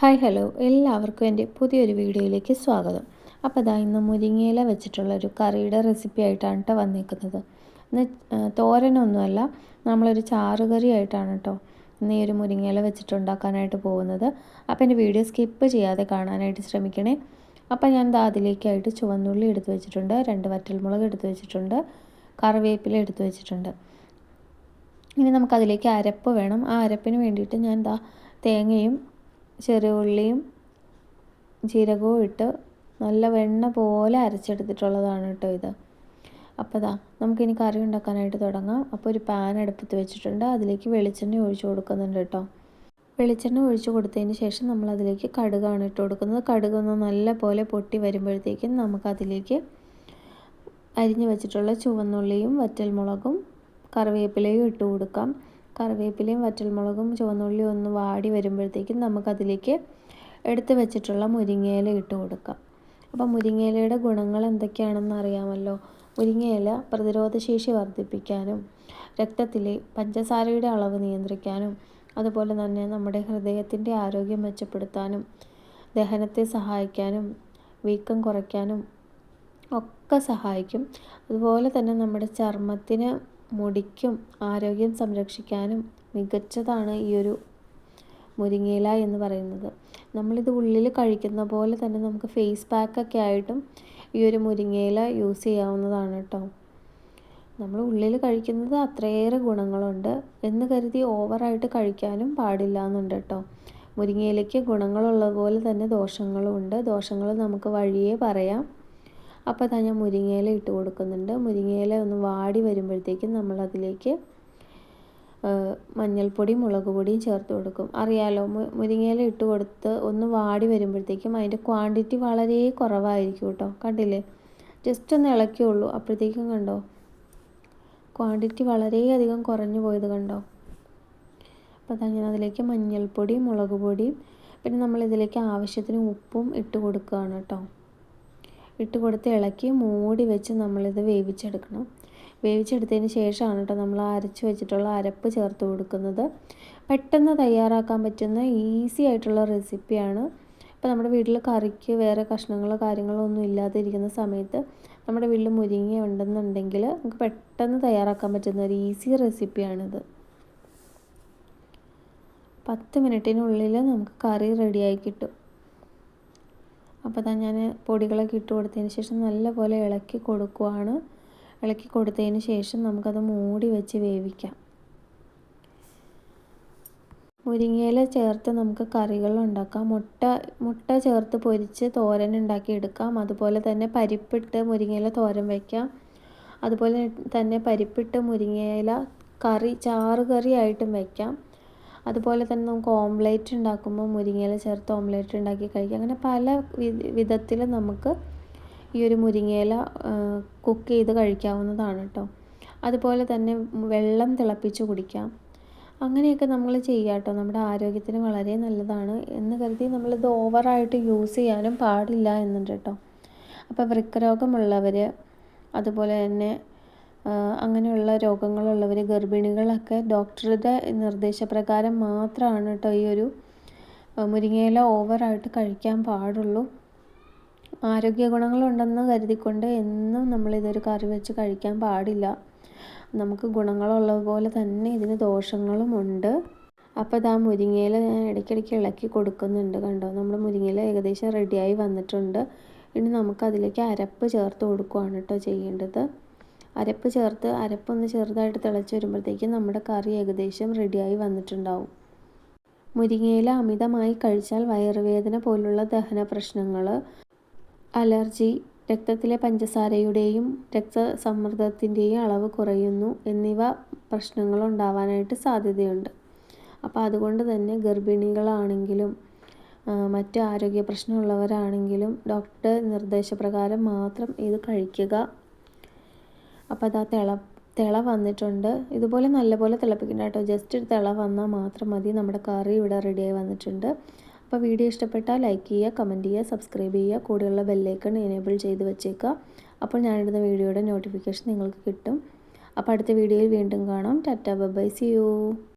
Hi hello. എല്ലാവർക്കും എന്റെ പുതിയൊരു വീഡിയോയിലേക്ക് സ്വാഗതം. അപ്പോൾ അതാ ഇന്ന് മുരിങ്ങയില വെച്ചിട്ടുള്ള ഒരു കറിയുടെ റെസിപ്പി ആയിട്ടാണ് കേട്ടോ വന്നിരിക്കുന്നത് ഇന്ന് തോരനൊന്നുമല്ല. നമ്മളൊരു ചാറുകറി ആയിട്ടാണ് കേട്ടോ ഇന്ന് ഈ ഒരു മുരിങ്ങയില വെച്ചിട്ടുണ്ടാക്കാനായിട്ട് പോകുന്നത്. അപ്പോൾ എന്റെ വീഡിയോ സ്കിപ്പ് ചെയ്യാതെ കാണാനായിട്ട് ശ്രമിക്കണേ. അപ്പോൾ ഞാൻ ദാ അതിലേക്കായിട്ട് ചുവന്നുള്ളി എടുത്തു വെച്ചിട്ടുണ്ട്. രണ്ട് വറ്റൽമുളക് എടുത്തു വെച്ചിട്ടുണ്ട്. കറിവേപ്പില എടുത്തു വെച്ചിട്ടുണ്ട്. ഇനി നമുക്കതിലേക്ക് അരപ്പ് വേണം. ആ അരപ്പിന് വേണ്ടിയിട്ട് ഞാൻ ദാ തേങ്ങയും ചെറിയ ഉള്ളിയും ജീരകവും ഇട്ട് നല്ല വെണ്ണ പോലെ അരച്ചെടുത്തിട്ടുള്ളതാണ് കേട്ടോ ഇത്. അപ്പോൾ ഇതാ നമുക്കിനി കറി ഉണ്ടാക്കാനായിട്ട് തുടങ്ങാം. അപ്പോൾ ഒരു പാൻ അടുപ്പത്ത് വെച്ചിട്ടുണ്ട്. അതിലേക്ക് വെളിച്ചെണ്ണ ഒഴിച്ചു കൊടുക്കുന്നുണ്ട് കേട്ടോ. വെളിച്ചെണ്ണ ഒഴിച്ചു കൊടുത്തതിന് ശേഷം നമ്മൾ അതിലേക്ക് കടുകാണ് ഇട്ട് കൊടുക്കുന്നത്. കടുക് ഒന്ന് നല്ല പോലെ പൊട്ടി വരുമ്പോഴത്തേക്കും നമുക്കതിലേക്ക് അരിഞ്ഞു വെച്ചിട്ടുള്ള ചുവന്നുള്ളിയും വറ്റൽമുളകും കറിവേപ്പിലയും ഇട്ട് കൊടുക്കാം. കറിവേപ്പിലയും വറ്റൽമുളകും ചുവന്നുള്ളിയും ഒന്ന് വാടി വരുമ്പോഴത്തേക്കും നമുക്കതിലേക്ക് എടുത്തു വെച്ചിട്ടുള്ള മുരിങ്ങയില ഇട്ട് കൊടുക്കാം. അപ്പോൾ മുരിങ്ങയിലയുടെ ഗുണങ്ങൾ എന്തൊക്കെയാണെന്ന് അറിയാമല്ലോ? മുരിങ്ങയില പ്രതിരോധശേഷി വർദ്ധിപ്പിക്കാനും രക്തത്തിലെ പഞ്ചസാരയുടെ അളവ് നിയന്ത്രിക്കാനും അതുപോലെ തന്നെ നമ്മുടെ ഹൃദയത്തിന്റെ ആരോഗ്യം മെച്ചപ്പെടുത്താനും ദഹനത്തെ സഹായിക്കാനും വീക്കം കുറയ്ക്കാനും ഒക്കെ സഹായിക്കും. അതുപോലെ തന്നെ നമ്മുടെ ചർമ്മത്തിന് മുടിക്കും ആരോഗ്യം സംരക്ഷിക്കാനും മികച്ചതാണ് ഈ ഒരു മുരിങ്ങയില എന്ന് പറയുന്നത്. നമ്മളിത് ഉള്ളിൽ കഴിക്കുന്ന പോലെ തന്നെ നമുക്ക് ഫേസ് പാക്കൊക്കെ ആയിട്ടും ഈ ഒരു മുരിങ്ങയില യൂസ് ചെയ്യാവുന്നതാണ് കേട്ടോ നമ്മൾ ഉള്ളിൽ കഴിക്കുന്നത് അത്രയേറെ ഗുണങ്ങളുണ്ട്. എന്ന് കരുതി ഓവറായിട്ട് കഴിക്കാനും പാടില്ല എന്നുണ്ട് കേട്ടോ മുരിങ്ങയിലയ്ക്ക് ഗുണങ്ങളുള്ളതുപോലെ തന്നെ ദോഷങ്ങളും ഉണ്ട്. ദോഷങ്ങൾ നമുക്ക് വഴിയേ പറയാം. അപ്പോൾ തന്നെ ഞാൻ മുരിങ്ങയില ഇട്ട് കൊടുക്കുന്നുണ്ട്. മുരിങ്ങയില ഒന്ന് വാടി വരുമ്പോഴത്തേക്കും നമ്മളതിലേക്ക് മഞ്ഞൾപ്പൊടി മുളക് പൊടിയും ചേർത്ത് കൊടുക്കും. അറിയാലോ മുരിങ്ങയില ഇട്ട് കൊടുത്ത് ഒന്ന് വാടി വരുമ്പോഴത്തേക്കും അതിന്റെ ക്വാണ്ടിറ്റി വളരെ കുറവായിരിക്കും കേട്ടോ. കണ്ടില്ലേ? ജസ്റ്റ് ഒന്ന് ഇളക്കിയുള്ളൂ അപ്പോഴത്തേക്കും കണ്ടോ? ക്വാണ്ടിറ്റി വളരെയധികം കുറഞ്ഞു പോയത് കണ്ടോ? അപ്പോൾ അതാ ഞാൻ അതിലേക്ക് മഞ്ഞൾപ്പൊടി മുളക് പൊടിയും പിന്നെ നമ്മളിതിലേക്ക് ആവശ്യത്തിന് ഉപ്പും ഇട്ട് കൊടുക്കുകയാണ് കേട്ടോ. ഇട്ട് കൊടുത്ത് ഇളക്കി മൂടി വെച്ച് നമ്മളിത് വേവിച്ചെടുക്കണം. വേവിച്ചെടുത്തതിന് ശേഷമാണ് കേട്ടോ നമ്മൾ അരച്ച് വെച്ചിട്ടുള്ള അരപ്പ് ചേർത്ത് കൊടുക്കുന്നത്. പെട്ടെന്ന് തയ്യാറാക്കാൻ പറ്റുന്ന ഈസി ആയിട്ടുള്ള റെസിപ്പിയാണ്. ഇപ്പോൾ നമ്മുടെ വീട്ടിൽ കറിക്ക് വേറെ കഷ്ണങ്ങളോ കാര്യങ്ങളോ ഒന്നും ഇല്ലാതിരിക്കുന്ന സമയത്ത് നമ്മുടെ വീട്ടിൽ മുരിങ്ങ ഉണ്ടെന്നുണ്ടെങ്കിൽ നമുക്ക് പെട്ടെന്ന് തയ്യാറാക്കാൻ പറ്റുന്ന ഒരു ഈസി റെസിപ്പിയാണിത്. പത്ത് മിനിറ്റിനുള്ളിൽ നമുക്ക് കറി റെഡിയായി കിട്ടും. അപ്പോൾ തന്നെ ഞാൻ പൊടികളൊക്കെ ഇട്ട് കൊടുത്തതിന് ശേഷം നല്ലപോലെ ഇളക്കി കൊടുക്കുവാണ്. ഇളക്കി കൊടുത്തതിന് ശേഷം നമുക്കത് മൂടി വെച്ച് വേവിക്കാം. മുരിങ്ങയില ചേർത്ത് നമുക്ക് കറികൾ ഉണ്ടാക്കാം. മുട്ട മുട്ട ചേർത്ത് പൊരിച്ച് തോരൻ ഉണ്ടാക്കി എടുക്കാം. അതുപോലെ തന്നെ പരിപ്പിട്ട് മുരിങ്ങയില തോരൻ വയ്ക്കാം അതുപോലെ തന്നെ പരിപ്പിട്ട് മുരിങ്ങയില കറി ചാറ് കറി വയ്ക്കാം അതുപോലെ തന്നെ നമുക്ക് ഓംലേറ്റ് ഉണ്ടാക്കുമ്പോൾ മുരിങ്ങയില ചേർത്ത് ഓംലേറ്റ് ഉണ്ടാക്കി കഴിക്കാം അങ്ങനെ പല വിധത്തിൽ നമുക്ക് ഈ ഒരു മുരിങ്ങയില കുക്ക് ചെയ്ത് കഴിക്കാവുന്നതാണ് കേട്ടോ. അതുപോലെ തന്നെ വെള്ളം തിളപ്പിച്ച് കുടിക്കാം. അങ്ങനെയൊക്കെ നമ്മൾ ചെയ്യാം കേട്ടോ. നമ്മുടെ ആരോഗ്യത്തിന് വളരെ നല്ലതാണ് എന്ന് കരുതി നമ്മളിത് ഓവറായിട്ട് യൂസ് ചെയ്യാനും പാടില്ല എന്നുണ്ട് കേട്ടോ. അപ്പോൾ വൃക്കരോഗമുള്ളവർ അതുപോലെ തന്നെ അങ്ങനെയുള്ള രോഗങ്ങളുള്ളവർ ഗർഭിണികളൊക്കെ ഡോക്ടറുടെ നിർദ്ദേശപ്രകാരം മാത്രമാണ് കേട്ടോ ഈ ഒരു മുരിങ്ങയില ഓവറായിട്ട് കഴിക്കാൻ പാടുള്ളൂ. ആരോഗ്യ ഗുണങ്ങളുണ്ടെന്ന് കരുതിക്കൊണ്ട് എന്നും നമ്മൾ ഇതൊരു കറി വെച്ച് കഴിക്കാൻ പാടില്ല. നമുക്ക് ഗുണങ്ങളുള്ളതുപോലെ തന്നെ ഇതിന് ദോഷങ്ങളുമുണ്ട് അപ്പോൾ ഇതാ മുരിങ്ങയില ഞാൻ ഇടയ്ക്കിടയ്ക്ക് ഇളക്കി കൊടുക്കുന്നുണ്ട് കണ്ടോ? നമ്മൾ മുരിങ്ങയില ഏകദേശം റെഡിയായി വന്നിട്ടുണ്ട്. ഇനി നമുക്കതിലേക്ക് അരപ്പ് ചേർത്ത് കൊടുക്കുകയാണ് കേട്ടോ ചെയ്യേണ്ടത്. അരപ്പ് ചേർത്ത് അരപ്പൊന്ന് ചെറുതായിട്ട് തിളച്ച് വരുമ്പോഴത്തേക്കും നമ്മുടെ കറി ഏകദേശം റെഡിയായി വന്നിട്ടുണ്ടാവും. മുരിങ്ങയില അമിതമായി കഴിച്ചാൽ വയറുവേദന പോലുള്ള ദഹന പ്രശ്നങ്ങൾ അലർജി രക്തത്തിലെ പഞ്ചസാരയുടെയും രക്തസമ്മർദ്ദത്തിന്റെയും അളവ് കുറയുന്നു എന്നിവ പ്രശ്നങ്ങൾ ഉണ്ടാവാനായിട്ട് സാധ്യതയുണ്ട്. അപ്പോൾ അതുകൊണ്ട് തന്നെ ഗർഭിണികളാണെങ്കിലും മറ്റ് ആരോഗ്യ പ്രശ്നമുള്ളവരാണെങ്കിലും ഡോക്ടർ നിർദ്ദേശപ്രകാരം മാത്രം ഇത് കഴിക്കുക. അപ്പോൾ അതാ തിള തിള വന്നിട്ടുണ്ട്. ഇതുപോലെ നല്ലപോലെ തിളപ്പിക്കണം കേട്ടോ. ജസ്റ്റ് ഒരു തിള വന്നാൽ മാത്രം മതി. നമ്മുടെ കറി ഇവിടെ റെഡിയായി വന്നിട്ടുണ്ട്. അപ്പോൾ വീഡിയോ ഇഷ്ടപ്പെട്ടാൽ ലൈക്ക് ചെയ്യുക കമന്റ് ചെയ്യുക സബ്സ്ക്രൈബ് ചെയ്യുക കൂടെയുള്ള ബെല്ലൈക്കൺ എനേബിൾ ചെയ്ത് വെച്ചേക്കുക. അപ്പോൾ ഞാനിടുന്ന വീഡിയോയുടെ നോട്ടിഫിക്കേഷൻ നിങ്ങൾക്ക് കിട്ടും. അപ്പോൾ അടുത്ത വീഡിയോയിൽ വീണ്ടും കാണാം. Tata by C U